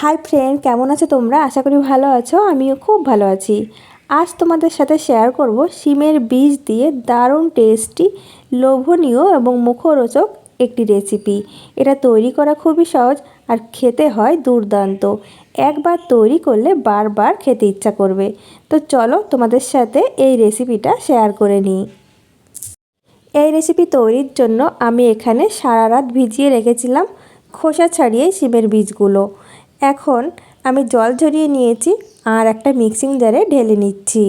Hi friend কেমন আছো তোমরা? আশা করি ভালো আছো, আমিও খুব ভালো আছি। আজ তোমাদের সাথে শেয়ার করব শিমের বীজ দিয়ে দারুণ টেস্টি লোভনীয় এবং মুখরোচক একটি রেসিপি এটা তৈরি করা খুবই সহজ আর খেতে হয় দুর্দান্ত। একবার তৈরি করলে বারবার খেতে ইচ্ছা করবে। তো চলো তোমাদের সাথে এই রেসিপিটা শেয়ার করে নিই। এই রেসিপি তৈরির জন্য আমি এখানে সারা রাত ভিজিয়ে রেখেছিলাম খোসা ছাড়িয়ে শিমের বীজগুলো। এখন আমি জল ঝরিয়ে নিয়েছি আর একটা মিক্সিং জারে ঢেলে নিচ্ছি।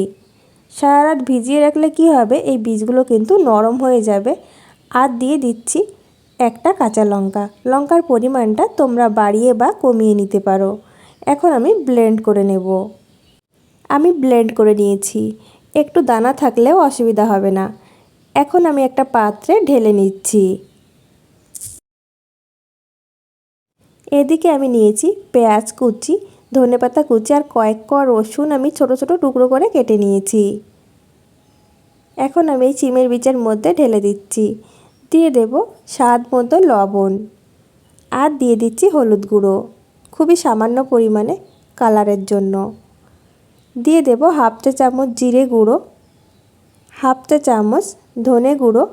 সারা রাত ভিজিয়ে রাখলে কি হবে? এই বীজগুলো কিন্তু নরম হয়ে যাবে। আর দিয়ে দিচ্ছি একটা কাঁচা লঙ্কা। লঙ্কার পরিমাণটা তোমরা বাড়িয়ে বা কমিয়ে নিতে পারো। এখন আমি ব্লেন্ড করে নেব। আমি ব্লেন্ড করে নিয়েছি। একটু দানা থাকলেও অসুবিধা হবে না। এখন আমি একটা পাত্রে ঢেলে নিচ্ছি। এদিকে আমি নিয়েছি পেঁয়াজ কুচি, ধনেপাতা কুচি আর কয়েক ক রসুন আমি ছোট ছোট টুকরো করে কেটে নিয়েছি। এখন আমি এই চিমের বীজের মধ্যে ঢেলে দিচ্ছি। দিয়ে দেব স্বাদ মতো লবণ আর দিয়ে দিচ্ছি হলুদ গুঁড়ো, খুবই সামান্য পরিমাণে কালারের জন্য। দিয়ে দেব হাফ চা চামচ জিরে গুঁড়ো, হাফ চা চামচ ধনে গুঁড়ো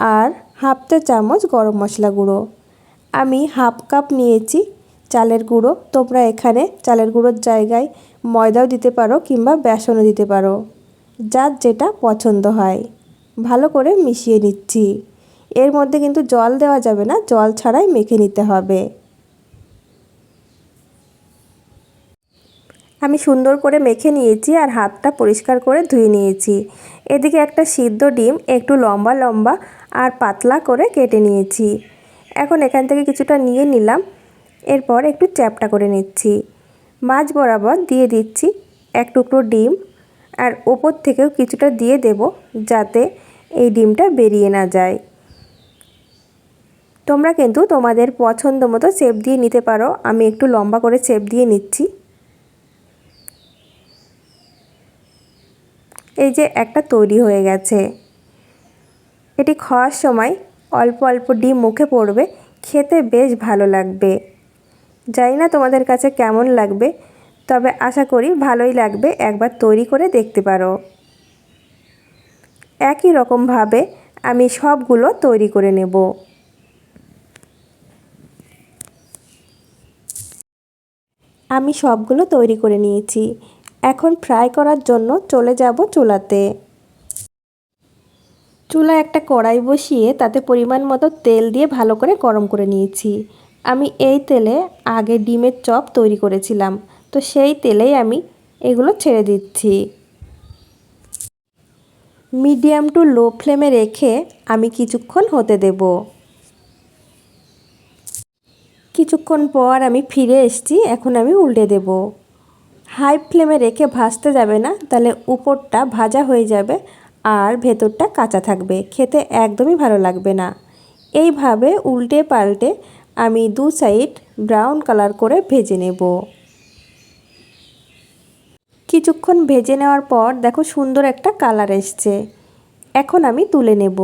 আর হাফ চা চামচ গরম মশলা গুঁড়ো। আমি হাফ কাপ নিয়েছি চালের গুঁড়ো। তোমরা এখানে চালের গুঁড়োর জায়গায় ময়দাও দিতে পারো কিংবা বেসনও দিতে পারো, যার যেটা পছন্দ হয়। ভালো করে মিশিয়ে নিচ্ছি। এর মধ্যে কিন্তু জল দেওয়া যাবে না, জল ছাড়াই মেখে নিতে হবে। আমি সুন্দর করে মেখে নিয়েছি আর হাতটা পরিষ্কার করে ধুয়ে নিয়েছি। এদিকে একটা সিদ্ধ ডিম, একটু লম্বা লম্বা আর পাতলা করে কেটে নিয়েছি। এখন এখান থেকে কিছুটা নিয়ে নিলাম। এরপর একটু চ্যাপটা করে নিচ্ছি। মাছ বরাবর দিয়ে দিচ্ছি এক টুকরো ডিম আর ওপর থেকেও কিছুটা দিয়ে দেব যাতে এই ডিমটা বেরিয়ে না যায়। তোমরা কিন্তু তোমাদের পছন্দ মতো শেপ দিয়ে নিতে পারো। আমি একটু লম্বা করে শেপ দিয়ে নিচ্ছি। এই যে একটা তৈরি হয়ে গেছে। এটি খাওয়ার সময় অল্প অল্প ডিম মুখে পড়বে, খেতে বেশ ভালো লাগবে। জানি না তোমাদের কাছে কেমন লাগবে, তবে আশা করি ভালোই লাগবে একবার তৈরি করে দেখতে পারো। একই রকমভাবে আমি সবগুলো তৈরি করে নেব। আমি সবগুলো তৈরি করে নিয়েছি। এখন ফ্রাই করার জন্য চলে যাব চুলাতে। চুলায় একটা কড়াই বসিয়ে তাতে পরিমাণ মতো তেল দিয়ে ভালো করে গরম করে নিয়েছি। আমি এই তেলে আগে ডিমের চপ তৈরি করেছিলাম। তো সেই তেলেই আমি এগুলো ছেড়ে দিচ্ছি। মিডিয়াম টু লো ফ্লেমে রেখে আমি কিছুক্ষণ হতে দেব। কিছুক্ষণ পর আমি ফিরে এসছি, এখন আমি উল্টে দেব। হাই ফ্লেমে রেখে ভাজতে যাবে না, তাহলে উপরটা ভাজা হয়ে যাবে। আর ভেতরটা কাঁচা থাকবে, খেতে একদমই ভালো লাগবে না। এইভাবে উল্টে পাল্টে আমি দু সাইড ব্রাউন কালার করে ভেজে নেব। কিছুক্ষণ ভেজে নেওয়ার পর দেখো সুন্দর একটা কালার এসছে। এখন আমি তুলে নেব।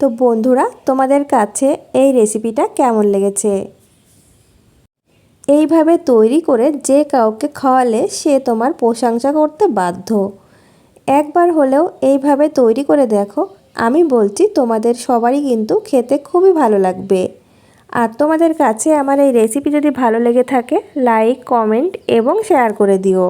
তো বন্ধুরা, তোমাদের কাছে এই রেসিপিটা কেমন লেগেছে? এইভাবে তৈরি করে যে কাউকে খাওয়ালে সে তোমার প্রশংসা করতে বাধ্য। একবার হলেও এইভাবে তৈরি করে দেখো, আমি বলছি তোমাদের সবারই কিন্তু খেতে খুবই ভালো লাগবে। আর তোমাদের কাছে আমার এই রেসিপি যদি ভালো লেগে থাকে লাইক কমেন্ট এবং শেয়ার করে দিও।